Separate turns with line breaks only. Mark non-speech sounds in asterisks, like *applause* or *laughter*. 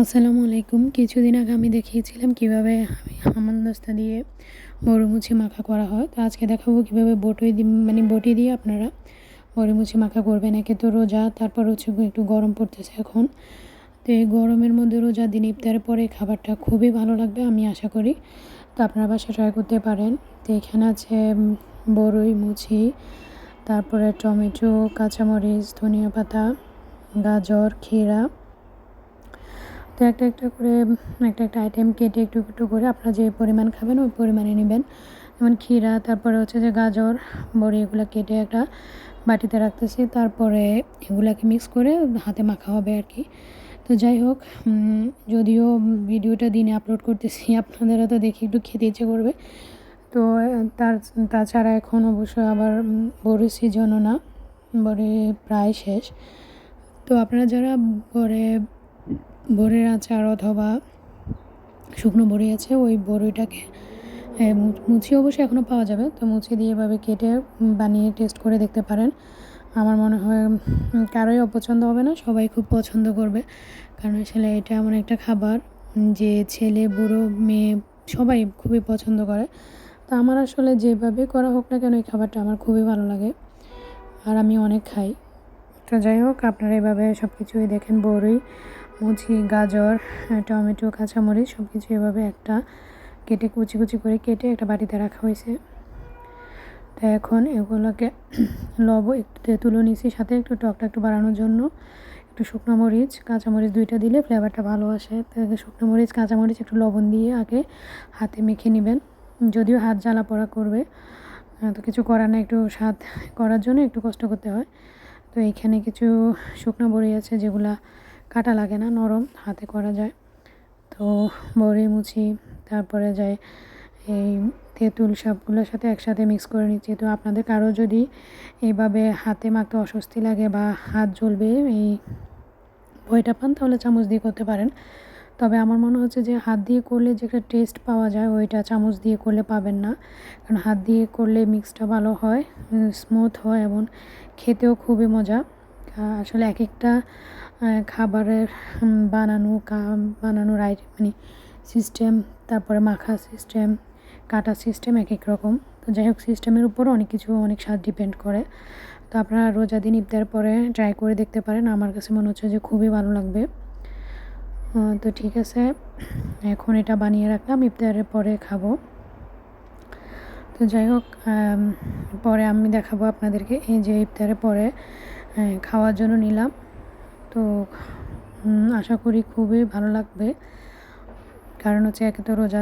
আসসালামু আলাইকুম। কিছুদিন আগে আমি দেখিয়েছিলাম কীভাবে হামানদস্তা দিয়ে বড়িমুচি মাখা করা হয়। তো আজকে দেখাবো কীভাবে বটি মানে বটি দিয়ে আপনারা বড়িমুচি মাখা করবেন। একে তো রোজা, তারপর হচ্ছে একটু গরম পড়তেছে এখন। তো এই গরমের মধ্যে রোজা দিন ইফতারের পরে খাবারটা খুবই ভালো লাগবে, আমি আশা করি। তো আপনারা বাসা ট্রাই করতে পারেন। তো এখানে আছে বড়ই মুচি তারপরে টমেটো, কাঁচামরিচ, ধনিয়া পাতা, গাজর, ক্ষীরা তো একটা একটা করে, একটা একটা আইটেম কেটে একটু একটু করে আপনারা যে পরিমাণ খাবেন ওই পরিমাণে নেবেন। যেমন ক্ষীরা, তারপরে হচ্ছে যে গাজর, বড়ি এগুলো কেটে একটা বাটিতে রাখতেছি। তারপরে এগুলাকে মিক্স করে হাতে মাখা হবে আর কি তো যাই হোক যদিও ভিডিওটা দিনে আপলোড করতেছি, আপনাদেরও তো দেখি একটু খেতে ইচ্ছে করবে। তো, তার, তাছাড়া এখন অবশ্য আবার বড়ি সিজনও না, বড়ি প্রায় শেষ। তো আপনারা যারা বড়ে বড়ির আচার অথবা শুকনো বড়ি আছে, ওই বড়িটাকে মুচি অবশ্যই এখনও পাওয়া যাবে। তো মুচি দিয়ে এভাবে কেটে বানিয়ে টেস্ট করে দেখতে পারেন। আমার মনে হয় কারোই অপছন্দ হবে না, সবাই খুব পছন্দ করবে। কারণ আসলে এটা এমন একটা খাবার যে ছেলে, বুড়ো, মেয়ে, সবাই খুবই পছন্দ করে। তো আমার আসলে যেভাবে করা হোক না কেন, এই খাবারটা আমার খুবই ভালো লাগে। আর আমি অনেক খাই। তো যাই হোক, আপনারা এভাবে সব কিছুই দেখেন বড়ই মুচি গাজর টমেটো, কাঁচামরিচ সব কিছু এভাবে একটা কেটে কুচি কুচি করে কেটে একটা বাটিতে রাখা হয়েছে। তো এখন এগুলোকে *clears throat* লব একটু তেঁতুলো নিছি সাথে একটু টকটা একটু বাড়ানোর জন্য একটু শুকনো মরিচ, কাঁচামরিচ দুইটা দিলে ফ্লেভারটা ভালো আসে। তো শুকনো মরিচ, কাঁচামরিচ একটু লবণ দিয়ে আগে হাতে মেখে নেবেন, যদিও হাত জ্বালা পড়া করবে। তো কিছু করার না একটু স্বাদ করার জন্য একটু কষ্ট করতে হয়। তো এইখানে কিছু শুকনো বড়ি আছে যেগুলা কাটা লাগে না, নরম হাতে করা যায়। তো বড়ি মুছি, তারপরে যায় এই তেঁতুল সবগুলোর সাথে একসাথে মিক্স করে নিচ্ছি। তো আপনাদের কারও যদি এইভাবে হাতে মাখতে অস্বস্তি লাগে বা হাত জ্বলবে, এই বইটা পান, তাহলে চামচ দিয়ে করতে পারেন। তবে আমার মনে হচ্ছে যে হাত দিয়ে করলে যে একটা টেস্ট পাওয়া যায়, ওইটা চামচ দিয়ে করলে পাবেন না। কারণ হাত দিয়ে করলে মিক্সটা ভালো হয় স্মুথ হয় এবং খেতেও খুবই মজা। আসলে এক একটা খাবারের বানানো বানানোর আই মানে সিস্টেম তারপরে মাখা সিস্টেম কাটা সিস্টেম এক এক রকম। তো যাই হোক সিস্টেমের উপর অনেক কিছু, অনেক স্বাদ ডিপেন্ড করে। তো আপনারা রোজা দিন ইফতার পরে ট্রাই করে দেখতে পারেন। আমার কাছে মনে হচ্ছে যে খুবই ভালো লাগবে। তো ঠিক আছে। এখন এটা বানিয়ে রাখলাম, ইফতারের পরে খাব। তো যাই হোক পরে আমি দেখাবো আপনাদেরকে এই যে ইফতারের পরে খাওয়ার জন্য নিলাম। তো আশা করি খুবই ভালো লাগবে। কারণ হচ্ছে একে তো রোজা